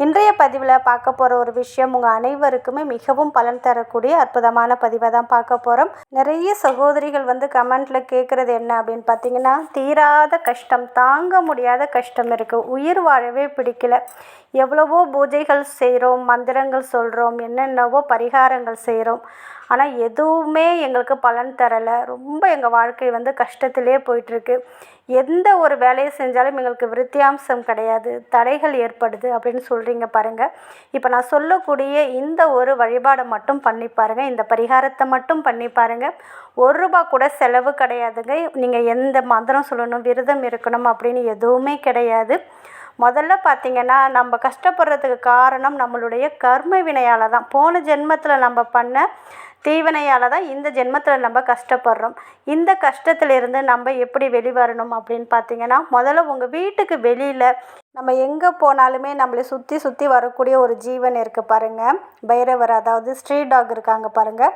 இன்றைய பதிவில் பார்க்க போகிற ஒரு விஷயம் உங்கள் அனைவருக்குமே மிகவும் பலன் தரக்கூடிய அற்புதமான பதிவை தான் பார்க்க போகிறோம் நிறைய சகோதரிகள் வந்து கமெண்ட்டில் கேட்குறது என்ன அப்படின்னு பார்த்தீங்கன்னா தீராத கஷ்டம் தாங்க முடியாத கஷ்டம் இருக்குது உயிர் வாழவே பிடிக்கல. எவ்வளவோ பூஜைகள் செய்கிறோம் மந்திரங்கள் சொல்கிறோம் என்னென்னவோ பரிகாரங்கள் செய்கிறோம் ஆனால் எதுவுமே எங்களுக்கு பலன் தரலை. ரொம்ப எங்கள் வாழ்க்கை வந்து கஷ்டத்திலே போயிட்டுருக்கு. எந்த ஒரு வேலையை செஞ்சாலும் எங்களுக்கு விருத்தியாம்சம் கிடையாது. தடைகள் ஏற்படுது அப்படின்னு சொல்கிறீங்க பாருங்கள் இப்போ நான் சொல்லக்கூடிய இந்த ஒரு வழிபாடை மட்டும் பண்ணி பாருங்கள் இந்த பரிகாரத்தை மட்டும் பண்ணி பாருங்கள் ஒரு ரூபா கூட செலவு கிடையாதுங்க. நீங்கள் எந்த மந்திரம் சொல்லணும் விரதம் இருக்கணும் அப்படின்னு எதுவுமே கிடையாது. முதல்ல பார்த்திங்கன்னா நம்ம கஷ்டப்படுறதுக்கு காரணம் நம்மளுடைய கர்ம வினையால் தான். போன ஜென்மத்தில் நம்ம பண்ண தீவினையால் தான் இந்த ஜென்மத்தில் நம்ம கஷ்டப்படுறோம். இந்த கஷ்டத்துலேருந்து நம்ம எப்படி வெளிவரணும் அப்படின்னு பார்த்தீங்கன்னா முதல்ல உங்கள் வீட்டுக்கு வெளியில் நம்ம எங்கே போனாலுமே நம்மளை சுற்றி சுற்றி வரக்கூடிய ஒரு ஜீவன் இருக்குது பாருங்கள் பைரவர் அதாவது ஸ்ட்ரீட் டாக் இருக்காங்க பாருங்கள்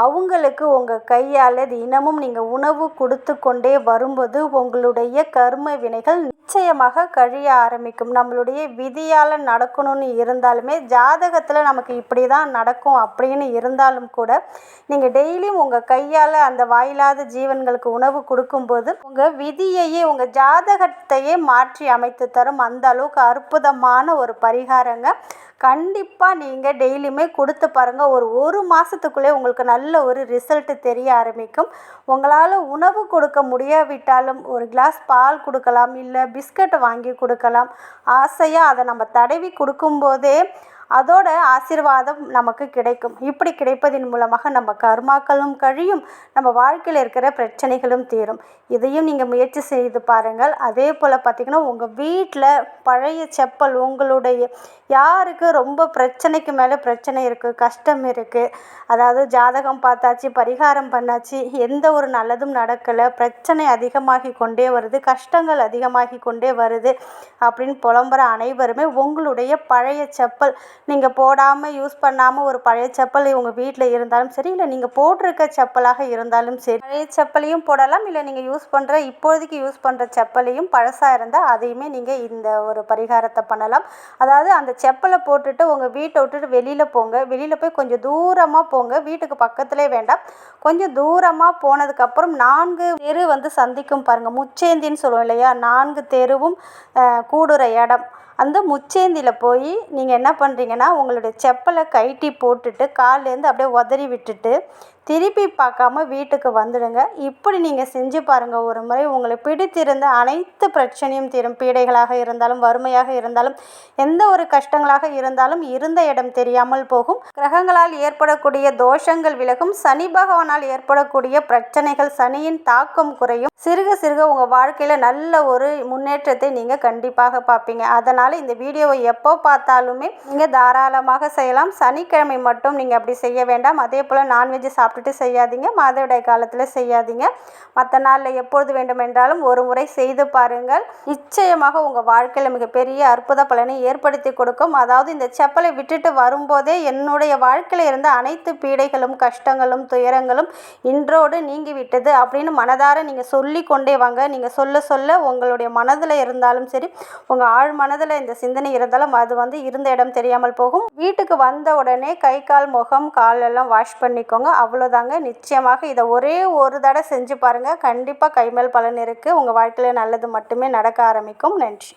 அவங்களுக்கு உங்கள் கையால் தினமும் நீங்கள் உணவு கொடுத்து கொண்டே வரும்போது உங்களுடைய கர்ம வினைகள் நிச்சயமாக கழிய ஆரம்பிக்கும். நம்மளுடைய விதியால் நடக்கணும்னு இருந்தாலுமே ஜாதகத்தில் நமக்கு இப்படி தான் நடக்கும் அப்படின்னு இருந்தாலும் கூட நீங்கள் டெய்லியும் உங்கள் கையால் அந்த வாயில்லாத ஜீவன்களுக்கு உணவு கொடுக்கும்போது உங்கள் விதியையே உங்கள் ஜாதகத்தையே மாற்றி அமைத்து தரும் அந்த அளவுக்கு அற்புதமான ஒரு பரிகாரங்க. கண்டிப்பாக நீங்கள் டெய்லியுமே கொடுத்து பாருங்கள் ஒரு ஒரு மாதத்துக்குள்ளே உங்களுக்கு நல்ல ஒரு ரிசல்ட்டு தெரிய ஆரம்பிக்கும். உங்களால் உணவு கொடுக்க முடியாவிட்டாலும் ஒரு கிளாஸ் பால் கொடுக்கலாம் இல்லை பிஸ்கட் வாங்கி கொடுக்கலாம். ஆசையாக அதை நம்ம தடவி கொடுக்கும்போதே அதோட ஆசீர்வாதம் நமக்கு கிடைக்கும். இப்படி கிடைப்பதன் மூலமாக நம்ம கர்மாக்களும் கழியும். நம்ம வாழ்க்கையில் இருக்கிற பிரச்சனைகளும் தீரும். இதையும் நீங்கள் முயற்சி செய்து பாருங்கள். அதே போல் பார்த்திங்கன்னா உங்கள் வீட்டில் பழைய செப்பல் உங்களுடைய யாருக்கு ரொம்ப பிரச்சனைக்கு மேலே பிரச்சனை இருக்குது கஷ்டம் இருக்குது அதாவது ஜாதகம் பார்த்தாச்சு பரிகாரம் பண்ணாச்சு எந்த ஒரு நல்லதும் நடக்கலை பிரச்சனை அதிகமாகி கொண்டே வருது கஷ்டங்கள் அதிகமாகி கொண்டே வருது அப்படின்னு புலம்புற அனைவருமே உங்களுடைய பழைய செப்பல் நீங்கள் போடாமல் யூஸ் பண்ணாமல் ஒரு பழைய செப்பல் உங்கள் வீட்டில் இருந்தாலும் சரி இல்லை நீங்கள் போட்டிருக்க செப்பலாக இருந்தாலும் சரி பழைய செப்பலையும் போடலாம் இல்லை நீங்கள் யூஸ் பண்ணுற இப்போதைக்கு யூஸ் பண்ணுற செப்பலையும் பழசாக இருந்தால் அதையுமே நீங்கள் இந்த ஒரு பரிகாரத்தை பண்ணலாம். அதாவது அந்த செப்பலை போட்டுட்டு உங்கள் வீட்டை விட்டுட்டு வெளியில் போங்க. வெளியில் போய் கொஞ்சம் தூரமாக போங்க. வீட்டுக்கு பக்கத்திலே வேண்டாம். கொஞ்சம் தூரமாக போனதுக்கப்புறம் நான்கு தெரு வந்து சந்திக்கும் பாருங்கள் முச்சேந்தின்னு சொல்லுவோம் இல்லையா? நான்கு தெருவும் கூடுற இடம். அந்த முச்சேந்தியில் போய் நீங்கள் என்ன பண்ணுறீங்கன்னா உங்களுடைய செப்பலை கைட்டி போட்டுட்டு கால்லேருந்து அப்படியே உதறி விட்டுட்டு திருப்பி பார்க்காம வீட்டுக்கு வந்துடுங்க. இப்படி நீங்கள் செஞ்சு பாருங்கள் ஒரு முறை உங்களை பிடித்திருந்த அனைத்து பிரச்சனையும் தீரும். பீடைகளாக இருந்தாலும் வறுமையாக இருந்தாலும் எந்த ஒரு கஷ்டங்களாக இருந்தாலும் இருந்த இடம் தெரியாமல் போகும். கிரகங்களால் ஏற்படக்கூடிய தோஷங்கள் விலகும். சனி பகவானால் ஏற்படக்கூடிய பிரச்சனைகள் சனியின் தாக்கம் குறையும். சிறுக சிறுக உங்கள் வாழ்க்கையில் நல்ல ஒரு முன்னேற்றத்தை நீங்கள் கண்டிப்பாக பார்ப்பீங்க. அதனால் இந்த வீடியோவை எப்போ பார்த்தாலுமே நீங்கள் தாராளமாக செய்யலாம். சனிக்கிழமை மட்டும் நீங்கள் அப்படி செய்ய வேண்டாம். அதே போல் நான்வெஜ் சாப்பிட்டுட்டு செய்யாதீங்க. மாதவிடாய் காலத்தில் செய்யாதீங்க. மற்ற நாளில் எப்பொழுது வேண்டுமென்றாலும் ஒரு முறை செய்து பாருங்கள். நிச்சயமாக உங்கள் வாழ்க்கையில் மிகப்பெரிய அற்புத பலனை ஏற்படுத்தி கொடுக்கும். அதாவது இந்த செப்பலை விட்டுட்டு வரும்போதே என்னுடைய வாழ்க்கையில் இருந்த அனைத்து பீடைகளும் கஷ்டங்களும் துயரங்களும் இன்றோடு நீங்கி விட்டது அப்படின்னு மனதார நீங்கள் சொல்லி கொண்டே வாங்க. நீங்கள் சொல்ல சொல்ல உங்களுடைய மனதில் இருந்தாலும் சரி உங்கள் ஆழ் மனதில் இந்த சிந்தனை இருந்தாலும் அது வந்து இருந்த இடம் தெரியாமல் போகும். வீட்டுக்கு வந்த உடனே கை கால் முகம் கால் எல்லாம் வாஷ் பண்ணிக்கோங்க. அவ்வளோ அவ்வளோதாங்க நிச்சயமாக இதை ஒரே ஒரு தடவை செஞ்சு பாருங்கள் கண்டிப்பாக கைமேல் பலன் இருக்குது உங்கள் வாழ்க்கையில் நல்லது மட்டுமே நடக்க ஆரம்பிக்கும். நன்றி.